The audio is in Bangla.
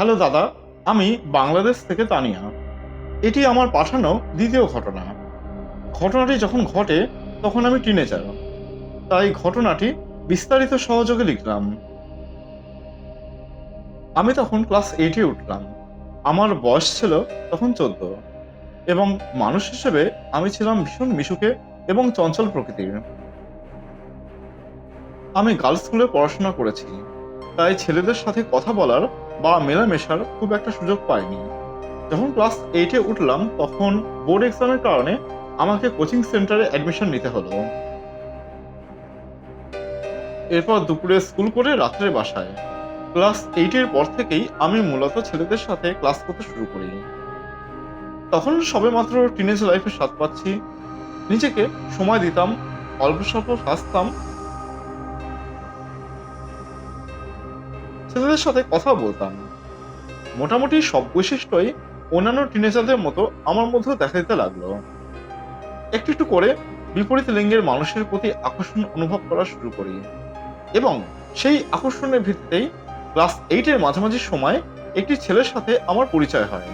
হ্যালো দাদা, আমি বাংলাদেশ থেকে তানিয়া। এটি আমার পাঠানো দ্বিতীয় ঘটনা। ঘটনাটি যখন ঘটে, তখন আমি টিনেজার তাই ঘটনাটি বিস্তারিত সহযোগে লিখলাম। আমি তখন ক্লাস এইটে উঠলাম। আমার বয়স ছিল তখন চোদ্দ। এবং মানুষ হিসেবে আমি ছিলাম ভীষণ মিশুকে এবং চঞ্চল প্রকৃতির। আমি গার্লস স্কুলে পড়াশোনা করেছি। তাই ছেলেদের সাথে কথা বলার বা মেলামেশার খুব একটা সুযোগ পাইনি। যখন ক্লাস এইটে উঠলাম, তখন বোর্ড এক্সামের কারণে আমাকে কোচিং সেন্টারে অ্যাডমিশন নিতে হলো। এরপর দুপুরে স্কুল করে রাত্রে বাসায়। ক্লাস এইটের পর থেকেই আমি মূলত ছেলেদের সাথে ক্লাস করতে শুরু করি। তখন সবে মাত্র টিনেজ লাইফে স্বাদ পাচ্ছি। নিজেকে সময় দিতাম, অল্প স্বল্প হাসতাম ছেলেদের সাথে কথা বলতাম। মোটামুটি সব বৈশিষ্ট্যই অন্যান্য টিনেজারদের মতো আমার মধ্যেও দেখা দিতে লাগল। একটু একটু করে বিপরীত লিঙ্গের মানুষের প্রতি আকর্ষণ অনুভব করা শুরু করি। এবং সেই আকর্ষণের ভিত্তিতেই ক্লাস এইটের মাঝামাঝি সময় একটি ছেলের সাথে আমার পরিচয় হয়।